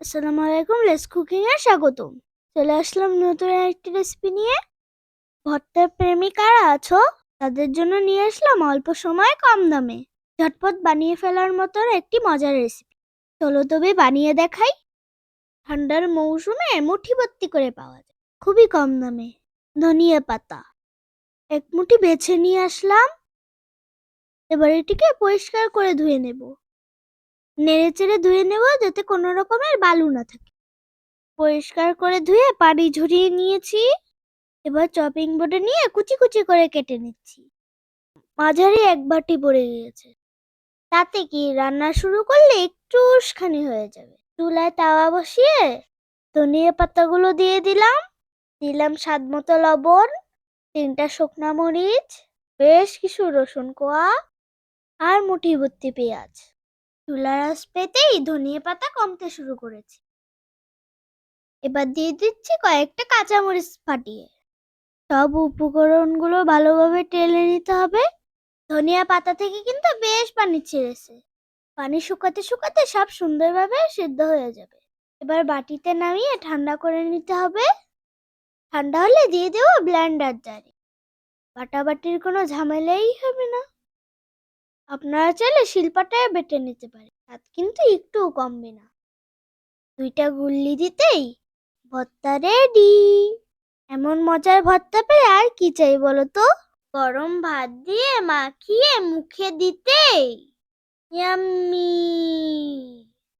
আসসালামু আলাইকুম less cooking এ স্বাগতম। চলে আসলাম নতুন একটি রেসিপি নিয়ে। ভর্তার প্রেমী কারা আছো? তাদের জন্য নিয়ে আসলাম অল্প সময় কম দামে। ঝটপট বানিয়ে ফেলার মতো একটি মজার রেসিপি চলো তবে বানিয়ে দেখাই। ঠান্ডার মৌসুমে মুঠি ভর্তি করে পাওয়া যায়। খুবই কম দামে। ধনিয়া পাতা। এক মুঠি বেছে নিয়ে আসলাম। এবার এটিকে পরিষ্কার করে ধুয়ে নেব। নেড়ে চেড়ে ধুয়ে নেব যাতে কোনো রকমের বালু না থাকে। পরিষ্কার করে ধুয়ে পানি ঝরিয়ে নিয়েছি। এবার চপিং বোর্ডে নিয়ে কুচি কুচি করে কেটে নিচ্ছি। মাঝারি এক বাটি পড়ে গিয়েছে। তাতে কি রান্না শুরু করলে একটু উস্খানি হয়ে যাবে। চুলায় তাওয়া বসিয়ে ধনিয়া পাতাগুলো দিয়ে দিলাম। দিলাম স্বাদ মতো লবণ, তিনটা শুকনা মরিচ, বেশ কিছু রসুন কোয়া আর মুঠি ভর্তি পেঁয়াজ। আঁচ পেতেই ধনিয়া পাতা কমতে শুরু করেছে। এবার দিয়ে দিচ্ছি কয়েকটা কাঁচামরিচ ফাটিয়ে। সব উপকরণগুলো ভালোভাবে টেলে নিতে হবে। ধনিয়া পাতা থেকে কিন্তু বেশ পানি ছেড়েছে। পানি শুকাতে শুকাতে সব সুন্দরভাবে সিদ্ধ হয়ে যাবে। এবার বাটিতে নামিয়ে ঠান্ডা করে নিতে হবে। ঠান্ডা হলে দিয়ে দেবো ব্লেন্ডার জারে। বাটাবাটির কোনো ঝামেলাই হবে না। আপনারা চাইলে শিল্পাটায় বেটে নিতে পারে স্বাদ কিন্তু একটু কমবে না। দুইটা গুল্লি দিতেই ভর্তা রেডি এমন মজার ভর্তা পেলে আর কি চাই বলো তো? গরম ভাত দিয়ে মাখিয়ে মুখে দিতেই। ইয়াম্মি